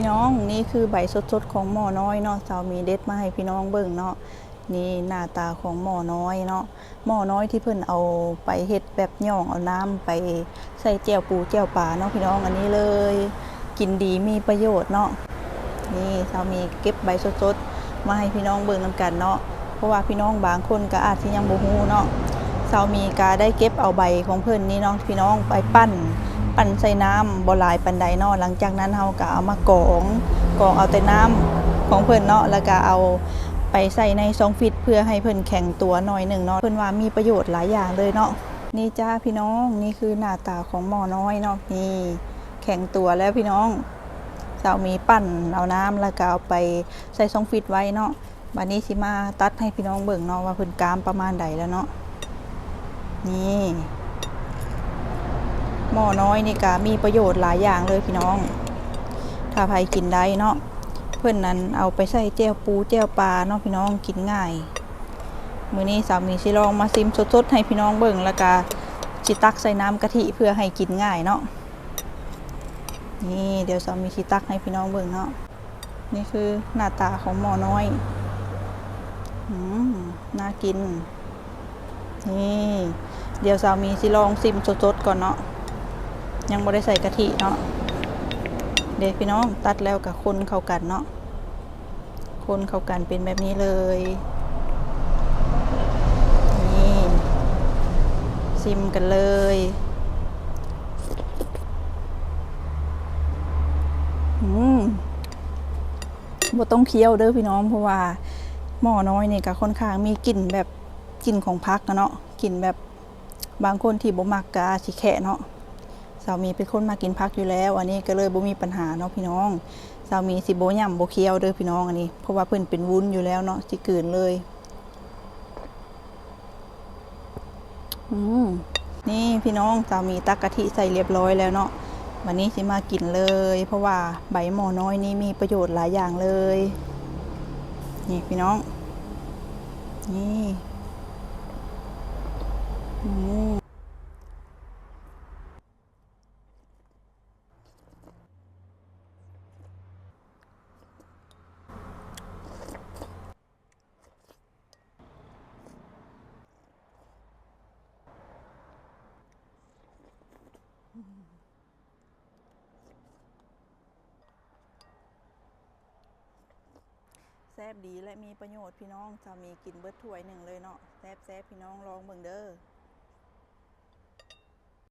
พี่น้องนี่คือใบสดๆของหมอน้อยเนาะสาวมีเด็ดมาให้พี่น้องเบิ่งเนาะนี่หน้าตาของหมอน้อยเนาะหมอน้อยที่เพิ่นเอาไปเฮ็ดแบบย่องเอาน้ำไปใส่แจ่วปูแจ่วปลาเนาะพี่น้องอันนี้เลย กินดีมีประโยชน์เนาะนี่สาวมีเก็บใบสดๆมาให้พี่น้องเบิ่งนํกันเนาะเพราะว่าพี่น้องบางคนก็อาจสิยังบ่ฮู้เนาะสาวมีก็ได้เก็บเอาใบของเพิ่นนี่เนาะพี่น้องไปปั้น ปั่นใส่น้ำบ่หลายปันใดเนาะหลังจากนั้นเฮาก็เอามากรองกรองเอาแต่น้ำของเพิ่นเนาะแล้วก็เอาไปใส่ในซองฟิตเพื่อให้เพิ่นแข็งตัวหน่อยหนึ่งเนาะเพิ่นว่ามีประโยชน์หลายอย่างเลยเนาะนี่จ้าพี่น้องนี่คือหน้าตาของหมอน้อยเนาะนี่แข็งตัวแล้วพี่น้องสามีปั่นเอาน้ำแล้วก็เอาไปใส่ซองฟิตไว้เนาะบัดนี้สิมาตัดให้พี่น้องเบิ่งเนาะว่าเพิ่นกามประมาณใดแล้วเนาะนี่ ม้อน้อยนี่ก็มีประโยชน์หลายอย่างเลยพี่น้อง ถ้าใครกินได้เนาะเพื่อนนั้นเอาไปใส่แจ่วปูแจ่วปลาเนาะพี่น้องกินง่าย มื้อนี้สามีสิลองมาซิมสดๆให้พี่น้องเบิ่งแล้วก็สิตักใส่น้ำกะทิเพื่อให้กินง่ายเนาะนี่เดี๋ยวสามีสิตักให้พี่น้องเบิ่งเนาะนี่คือหน้าตาของหม้อน้อยอืมน่ากิน นี่ เดี๋ยวสามีสิลองซิมสดๆก่อนเนาะ ยังไม่ได้ใส่กะทิเนาะเด็กพี่น้องตัดแล้วกับคนเข้ากันเนาะคนเข้ากันเป็นแบบนี้เลยนี่ซิมกันเลยอืมบ่ต้องเคี้ยวเด้อพี่น้องเพราะว่าหม้อน้อยนี่ก็ค่อนข้างมีกลิ่นแบบกลิ่นของพักอะเนาะกลิ่นแบบบางคนที่บ่มักกอาสิแคะเนาะ สามีเป็นคนมากินพักอยู่แล้ว อันนี้ก็เลยบ่มีปัญหาเนาะพี่น้องสามีสิบ่ย่ำบ่เคี้ยวเด้อพี่น้องอันนี้ เพราะว่าเพิ่อนเป็นวุ้นอยู่แล้วเนาะสิกลืนเลยอืมนี่พี่น้องสามีตักกะทิใส่เรียบร้อยแล้วเนาะวันนี้สิมากินเลย เพราะว่าใบหมอน้อยนี้มีประโยชน์หลายอย่างเลย นี่พี่น้อง นี่อืม ซ่บดีและมีประโยชน์พี่น้องจะมีกินเบิดถ้วยหนึ่งเลยเนาะแซ่บแซ่บพี่น้องลองเบิ่งเด้อ